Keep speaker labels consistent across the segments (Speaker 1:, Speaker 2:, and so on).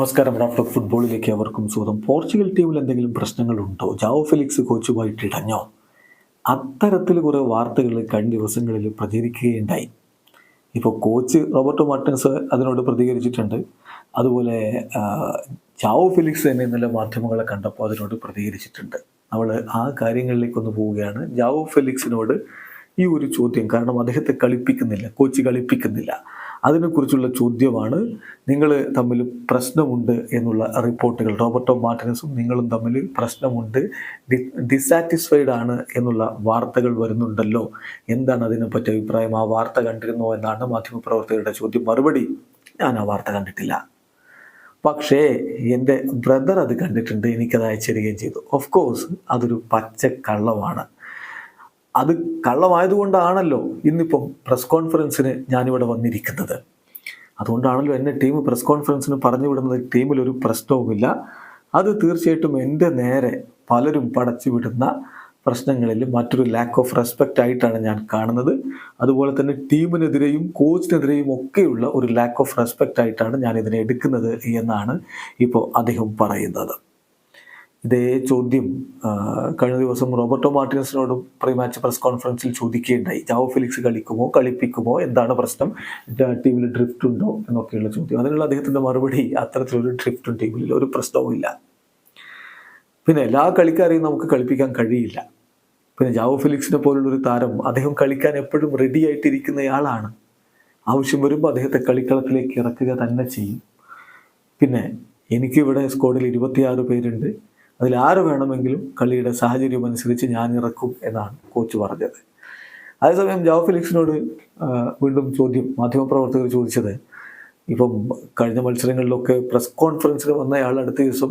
Speaker 1: നമസ്കാരം. ഡോക്ടർ ഫുട്ബോളിലേക്ക് അവർക്കും സ്വാഗതം. പോർച്ചുഗൽ ടീമിൽ എന്തെങ്കിലും പ്രശ്നങ്ങളുണ്ടോ? ജാവോ ഫെലിക്സ് കോച്ചുമായിട്ട് ഇടഞ്ഞോ? അത്തരത്തിൽ കുറേ വാർത്തകൾ കഴിഞ്ഞ ദിവസങ്ങളിൽ പ്രചരിക്കുകയുണ്ടായി. ഇപ്പോൾ കോച്ച് റോബർട്ടോ മാർട്ടിൻസ് അതിനോട് പ്രതികരിച്ചിട്ടുണ്ട്. അതുപോലെ ജാവോ ഫെലിക്സ് തന്നെ ഇന്നലെ മാധ്യമങ്ങളെ കണ്ടപ്പോൾ അതിനോട് പ്രതികരിച്ചിട്ടുണ്ട്. നമ്മൾ ആ കാര്യങ്ങളിലേക്കൊന്ന് പോവുകയാണ്. ജാവോ ഫെലിക്സിനോട് ഈ ഒരു ചോദ്യം. കാരണം അദ്ദേഹത്തെ കളിപ്പിക്കുന്നില്ല കോച്ച് കളിപ്പിക്കുന്നില്ല. അതിനെക്കുറിച്ചുള്ള ചോദ്യമാണ്. നിങ്ങൾ തമ്മിൽ പ്രശ്നമുണ്ട് എന്നുള്ള റിപ്പോർട്ടുകൾ. റോബർട്ടോ മാർട്ടിനസും നിങ്ങളും തമ്മിൽ പ്രശ്നമുണ്ട്. ഡിസാറ്റിസ്ഫൈഡ് ആണ് എന്നുള്ള വാർത്തകൾ വരുന്നുണ്ടല്ലോ. എന്താണ് അതിനെപ്പറ്റി അഭിപ്രായം? ആ വാർത്ത കണ്ടിരുന്നോ എന്നാണ് മാധ്യമപ്രവർത്തകരുടെ ചോദ്യം. മറുപടി ഞാൻ ആ വാർത്ത കണ്ടിട്ടില്ല. പക്ഷേ എന്റെ ബ്രദർ അത് കണ്ടിട്ടുണ്ട്. എനിക്കത് അയച്ചിടുകയും ചെയ്തു. ഓഫ് കോഴ്സ് അതൊരു പച്ച കള്ളമാണ് അത് കള്ളമായതുകൊണ്ടാണല്ലോ ഇന്നിപ്പം പ്രസ് കോൺഫറൻസിന് ഞാനിവിടെ വന്നിരിക്കുന്നത്. അതുകൊണ്ടാണല്ലോ എന്നെ ടീം പ്രസ് കോൺഫറൻസിന് പറഞ്ഞു വിടുന്നത്. ടീമിലൊരു പ്രശ്നവുമില്ല അത് തീർച്ചയായിട്ടും എന്റെ നേരെ പലരും പടച്ചു വിടുന്ന പ്രശ്നങ്ങളിൽ മറ്റൊരു ലാക്ക് ഓഫ് റെസ്പെക്റ്റ് ആയിട്ടാണ് ഞാൻ കാണുന്നത്. അതുപോലെ തന്നെ ടീമിനെതിരെയും കോച്ചിനെതിരെയും ഒക്കെയുള്ള ഒരു ലാക്ക് ഓഫ് റെസ്പെക്റ്റ് ആയിട്ടാണ് ഞാൻ ഇതിനെ എടുക്കുന്നത് എന്നാണ് ഇപ്പോൾ അദ്ദേഹം പറയുന്നത്. ഇതേ ചോദ്യം കഴിഞ്ഞ ദിവസം റോബർട്ടോ മാർട്ടിനസിനോടും പ്രീ മാച്ച് പ്രസ് കോൺഫറൻസിൽ ചോദിക്കുകയുണ്ടായി. ജാവോ ഫിലിക്സ് കളിക്കുമോ കളിപ്പിക്കുമോ എന്താണ് പ്രശ്നം? ടീമിൽ ഡ്രിഫ്റ്റ് ഉണ്ടോ എന്നൊക്കെയുള്ള ചോദ്യം. അതിനുള്ള അദ്ദേഹത്തിന്റെ മറുപടി അത്തരത്തിലൊരു ഡ്രിഫ്റ്റും ടീമിൽ ഒരു പ്രശ്നവും ഇല്ല. പിന്നെ എല്ലാ കളിക്കാരെയും നമുക്ക് കളിപ്പിക്കാൻ കഴിയില്ല. പിന്നെ ജാവോ ഫിലിക്സിനെ പോലുള്ളൊരു താരം അദ്ദേഹം കളിക്കാൻ എപ്പോഴും റെഡി ആയിട്ടിരിക്കുന്നയാളാണ്. ആവശ്യം വരുമ്പോൾ അദ്ദേഹത്തെ കളിക്കളത്തിലേക്ക് ഇറക്കുക തന്നെ ചെയ്യും. പിന്നെ എനിക്കിവിടെ സ്ക്വാഡിൽ ഇരുപത്തിയാറ് പേരുണ്ട്. അതിൽ ആര് വേണമെങ്കിലും കളിയുടെ സാഹചര്യം അനുസരിച്ച് ഞാൻ ഇറക്കും എന്നാണ് കോച്ച് പറഞ്ഞത്. അതേസമയം ജോ ഫിലിക്സിനോട് വീണ്ടും ചോദ്യം മാധ്യമപ്രവർത്തകർ ചോദിച്ചത് ഇപ്പം കഴിഞ്ഞ മത്സരങ്ങളിലൊക്കെ പ്രസ് കോൺഫറൻസിന് വന്നയാൾ അടുത്ത ദിവസം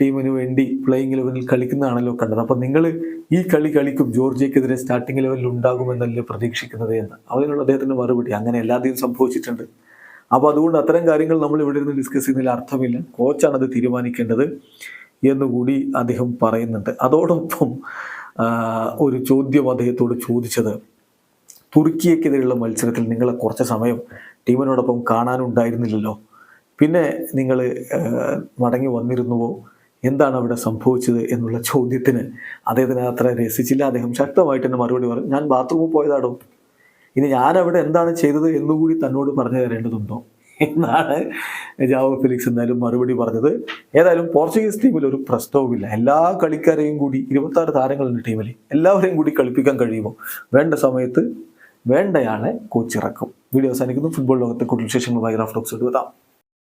Speaker 1: ടീമിന് വേണ്ടി പ്ലേയിങ് ലെവലിൽ കളിക്കുന്നതാണല്ലോ കണ്ടത്. അപ്പം നിങ്ങൾ ഈ കളി കളിക്കും ജോർജിയക്കെതിരെ സ്റ്റാർട്ടിംഗ് ലെവലിൽ ഉണ്ടാകുമെന്നല്ലേ പ്രതീക്ഷിക്കുന്നത് എന്ന്. അതിനുള്ള അദ്ദേഹത്തിന്റെ മറുപടി അങ്ങനെ എല്ലാത്തിനും സംഭവിച്ചിട്ടുണ്ട്. അപ്പോൾ അതുകൊണ്ട് അത്തരം കാര്യങ്ങൾ നമ്മൾ ഇവിടെ ഇരുന്ന് ഡിസ്കസ് ചെയ്യുന്നതിൽ അർത്ഥമില്ല. കോച്ചാണത് തീരുമാനിക്കേണ്ടത്. എന്നുകൂടി അദ്ദേഹം പറയുന്നുണ്ട്. അതോടൊപ്പം ഒരു ചോദ്യം അദ്ദേഹത്തോട് ചോദിച്ചത് തുർക്കിയക്കെതിരെയുള്ള മത്സരത്തിൽ നിങ്ങളെ കുറച്ച് സമയം ടീമിനോടൊപ്പം കാണാനുണ്ടായിരുന്നില്ലല്ലോ. പിന്നെ നിങ്ങൾ മടങ്ങി വന്നിരുന്നുവോ? എന്താണ് അവിടെ സംഭവിച്ചത് എന്നുള്ള ചോദ്യത്തിന് അദ്ദേഹത്തിന് അത്ര രസിച്ചില്ല. അദ്ദേഹം ശക്തമായിട്ട് തന്നെ മറുപടി പറഞ്ഞു ഞാൻ ബാത്റൂമിൽ പോയതാടോ? ഇനി ഞാനവിടെ എന്താണ് ചെയ്തത് എന്നുകൂടി തന്നോട് പറഞ്ഞു തരേണ്ടതുണ്ടോ? എന്നാണ് ജാവോ ഫിലിക്സ് എന്തായാലും മറുപടി പറഞ്ഞത്. ഏതായാലും പോർച്ചുഗീസ് ടീമിൽ ഒരു പ്രശ്നവുമില്ല. എല്ലാ കളിക്കാരെയും കൂടി ഇരുപത്താറ് താരങ്ങളുണ്ട് ടീമിൽ. എല്ലാവരെയും കൂടി കളിപ്പിക്കാൻ കഴിയുമോ? വേണ്ട സമയത്ത് വേണ്ടയാളെ കോച്ചിറക്കും. വീഡിയോ അവസാനിക്കുന്നു. ഫുട്ബോൾ ലോകത്തെ കൂടുതൽ വിശേഷങ്ങൾ റാഫ് ടോക്സ് എടുത്താം.